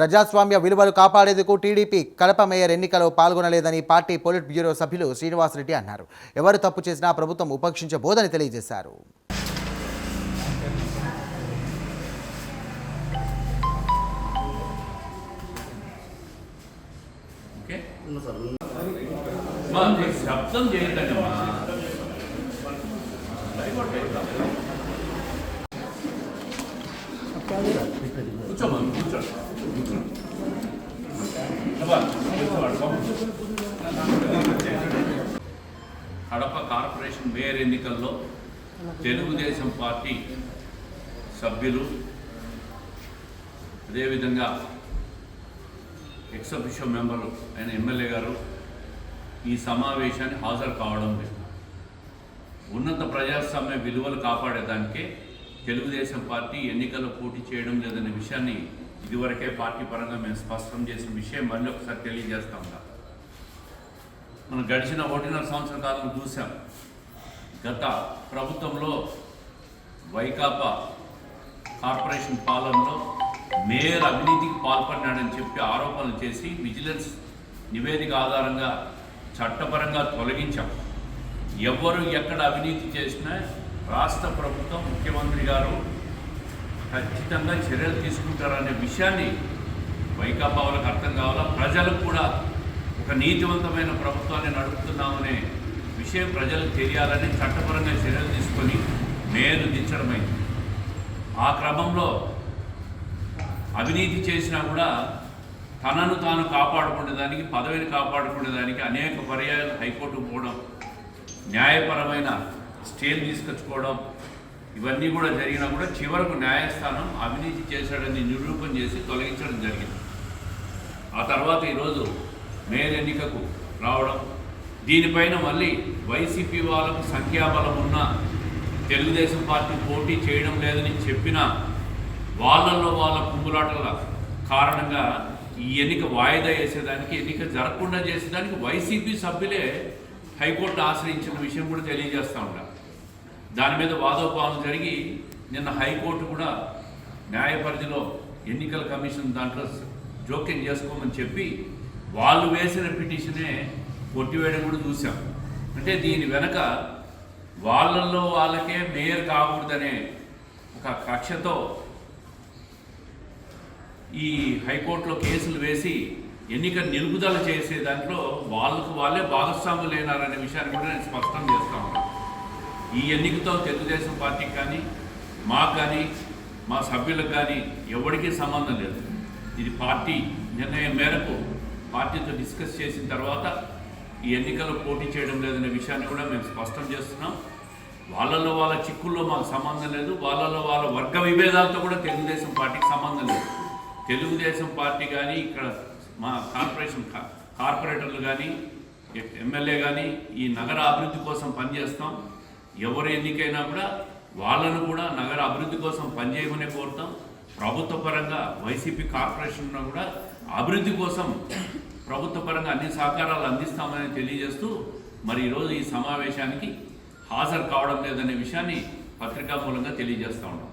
ప్రజాస్వామ్య విలువలు కాపాడేందుకు టీడీపీ కడప మేయర్ ఎన్నికలో పాల్గొనలేదని పార్టీ పొలిట్ బ్యూరో సభ్యులు శ్రీనివాసరెడ్డి అన్నారు. ఎవరు తప్పు చేసినా ప్రభుత్వం ఉపక్షించబోదని తెలియజేశారు. శబ్దం అమ్మా. కూర్చోమ్మా కూర్చో కడప కార్పొరేషన్ మేయర్ ఎన్నికల్లో తెలుగుదేశం పార్టీ సభ్యులు అదేవిధంగా ఎక్స్ మెంబరు అయిన ఎమ్మెల్యే గారు ఈ సమావేశాన్ని హాజరు కావడం లేదు. ఉన్నత ప్రజాస్వామ్య విలువలు కాపాడేదానికే తెలుగుదేశం పార్టీ ఎన్నికల్లో పోటీ చేయడం లేదనే విషయాన్ని ఇదివరకే పార్టీ పరంగా మేము స్పష్టం చేసిన విషయం మళ్ళీ ఒకసారి తెలియజేస్తా ఉన్నాం. మనం గడిచిన ఒకటిన్నర సంవత్సర కాలం చూసాం. గత ప్రభుత్వంలో వైకాపా కార్పొరేషన్ పాలనలో మేయర్ అవినీతికి పాల్పడినాడని చెప్పి ఆరోపణలు చేసి విజిలెన్స్ నివేదిక ఆధారంగా చట్టపరంగా తొలగించాం. ఎవరు ఎక్కడ అవినీతి చేసినా రాష్ట్ర ప్రభుత్వం ముఖ్యమంత్రి గారు ఖచ్చితంగా చర్యలు తీసుకుంటారనే విషయాన్ని వైకాపా వాళ్ళకి అర్థం కావాలా? ప్రజలకు కూడా ఒక నీతివంతమైన ప్రభుత్వాన్ని నడుపుతున్నామనే విషయం ప్రజలకు తెలియాలని చట్టపరంగా చర్యలు తీసుకొని మేలు దించడమైంది ఆ క్రమంలో అవినీతి చేసినా కూడా తనను తాను కాపాడుకునేదానికి పదవిని కాపాడుకునేదానికి అనేక పర్యాయాలు హైకోర్టు పోవడం న్యాయపరమైన స్టేలు తీసుకొచ్చుకోవడం ఇవన్నీ కూడా జరిగినా కూడా చివరకు న్యాయస్థానం అవినీతి చేశాడని నిరూపణ చేసి తొలగించడం జరిగింది. ఆ తర్వాత ఈరోజు మేయర్ ఎన్నికకు రావడం దీనిపైన మళ్ళీ వైసీపీ వాళ్ళకు సంఖ్యాబలం ఉన్న తెలుగుదేశం పార్టీ పోటీ చేయడం లేదని చెప్పిన వాళ్ళల్లో వాళ్ళ కుంగులాటల కారణంగా ఈ ఎన్నిక వాయిదా వేసేదానికి ఎన్నిక జరగకుండా చేసేదానికి వైసీపీ సభ్యులే హైకోర్టు ఆశ్రయించిన విషయం కూడా తెలియజేస్తూ ఉంటారు దాని మీద వాదోపాదం జరిగి నిన్న హైకోర్టు కూడా న్యాయ పరిధిలో ఎన్నికల కమిషన్ దాంట్లో జోక్యం చేసుకోమని చెప్పి వాళ్ళు వేసిన పిటిషనే కొట్టివేయడం కూడా చూసాం అంటే దీని వెనక వాళ్ళల్లో వాళ్ళకే మేయర్ కాకూడదనే ఒక కక్షతో ఈ హైకోర్టులో కేసులు వేసి ఎన్నిక నిలుపుదల చేసే దాంట్లో వాళ్ళకు వాళ్ళే భాగస్వాములు లేనారనే విషయాన్ని కూడా నేను స్పష్టం చేస్తాను. ఈ ఎన్నికతో తెలుగుదేశం పార్టీకి కానీ మాకు కానీ మా సభ్యులకు కానీ ఎవరికీ సంబంధం లేదు. ఇది పార్టీ నిర్ణయం మేరకు పార్టీతో డిస్కస్ చేసిన తర్వాత ఈ ఎన్నికల్లో పోటీ చేయడం లేదనే విషయాన్ని కూడా మేము స్పష్టం చేస్తున్నాం. వాళ్ళలో వాళ్ళ చిక్కుల్లో మాకు సంబంధం లేదు. వాళ్ళలో వాళ్ళ వర్గ విభేదాలతో కూడా తెలుగుదేశం పార్టీకి సంబంధం లేదు. తెలుగుదేశం పార్టీ కానీ ఇక్కడ మా కార్పొరేషన్ కా- కార్పొరేటర్లు కానీ ఎమ్మెల్యే కానీ ఈ నగర అభివృద్ధి కోసం పనిచేస్తాం. ఎవరు ఎన్నికైనా కూడా వాళ్ళను కూడా నగర అభివృద్ధి కోసం పనిచేయమనే కోరుతాం. ప్రభుత్వ పరంగా వైసీపీ కార్పొరేషన్ కూడా అభివృద్ధి కోసం ప్రభుత్వ పరంగా అన్ని సహకారాలు అందిస్తామని తెలియజేస్తూ మరి ఈరోజు ఈ సమావేశానికి హాజరు కావడం లేదనే విషయాన్ని పత్రికా మూలంగా తెలియజేస్తూ ఉన్నాం.